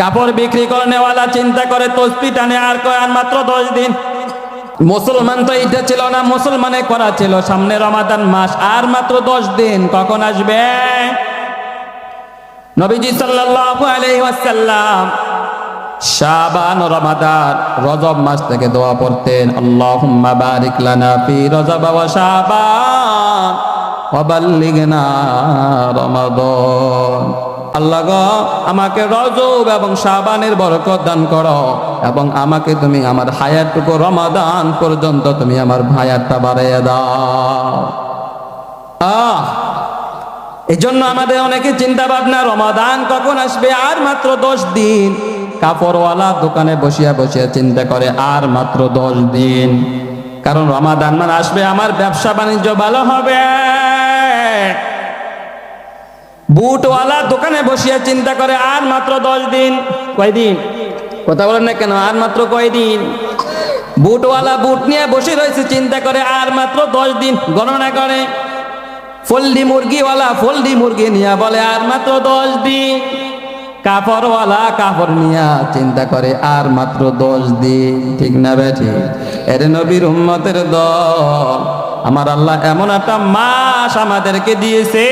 কাপড় বিক্রি করনেওয়ালা চিন্তা করে তসবি টানে আর কয়, আর মাত্র দশ দিন। মুসলমান তো এটা ছিল না, মুসলমানে করা ছিল। সামনে রমাদান মাস, আর মাত্র দশ দিন, কখন আসবে? নবীজি সাল্লাল্লাহু আলাইহি শাবান, রমাদান, রজব মাস থেকে দোয়া পড়তেন, আল্লাহুম্মা বারিক লানা ফি রজব ওয়া শাবান, ওয়া রমাদান। আল্লাহ গো, আমাকে রজব এবং সাবানের বরকত দান করো, এবং আমাকে তুমি আমার হায়াতটুকু রমাদান পর্যন্ত তুমি আমার হায়াতটা বাড়াইয়া দাও। আহ! এই জন্য আমাদের অনেকে চিন্তা ভাবনা, রমাদান কখন আসবে? আর মাত্র দশ দিন। কাপড়ওয়ালা দোকানে বসিয়া বসিয়া চিন্তা করে, আর মাত্র দশ দিন। কারণ রমাদান মানে আসবে, আমার ব্যবসা বাণিজ্য ভালো হবে। বুটওয়ালা দোকানে বসিয়া চিন্তা করে, আর মাত্র দশ দিন। কয়দিন কথা বলেন না কেন? আর মাত্র কয়দিন বুটওয়ালা বুট নিয়ে বসে রয়েছে, চিন্তা করে, আর মাত্র দশ দিন গণনা করে। ফল্ডি মুরগিওয়ালা ফল্ডি মুরগি নিয়ে বলে, আর মাত্র দশ দিন। কাপড়ওয়ালা কাপড় নিয়া চিন্তা করে, আর মাত্র দশ দিন। ঠিক না বেঠি? এর নবীর উম্মতের দল। আমার আল্লাহ এমন একটা মাস আমাদেরকে দিয়েছে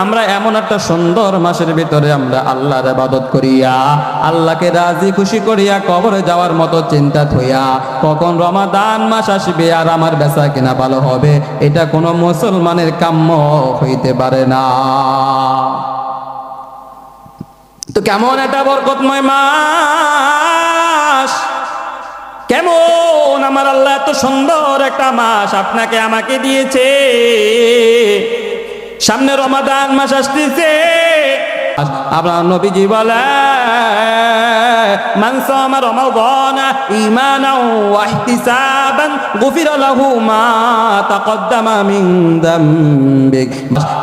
আমরা এমন একটা সুন্দর মাসের ভিতরে আমরা আল্লাহর আবাদত করিয়া, আল্লাহকে রাজি খুশি করিয়া কবরে যাওয়ার মতো চিন্তা থইয়া কখন রমাদান মাস আসবে আর আমার বেচা কিনা ভালো হবে, এটা কোনো মুসলমানের কাম্য হইতে পারে না। তো কেমন একটা বরকতময় মাস? কেমন আমার আল্লাহ এত সুন্দর একটা মাস আপনাকে আমাকে দিয়েছে। সামনে রমাদান মাস আসতেছে আপনার নবীজি বলে من صام رمضان إيمانا واحتسابا غفر له ما تقدم من ذنبك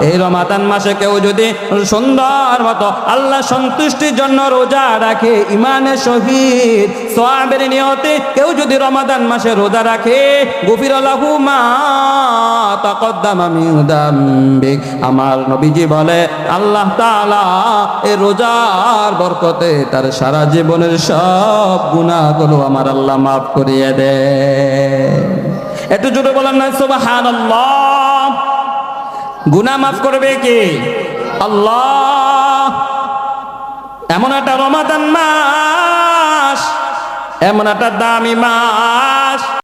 এই রমাদান মাসে কেউ যদি সুন্দর মতো আল্লাহ সন্তুষ্টির জন্য রোজা রাখে ইমানের সহিত সোয়াবের নিয়তে কেউ যদি রমাদান মাসে রোজা রাখে গফির মা আমার নবীজি বলে, আল্লাহ তাআলা এই রোজার বরকতে তার সারা জীবনের সব গুনাহগুলো আমার আল্লাহ মাফ করিয়ে দে। একটু জোরে বলেন না, সুবহানাল্লাহ। গুনাহ মাফ করবে কে? আল্লাহ। এমন একটা রমাদান মাস এমন একটা দামি মাস।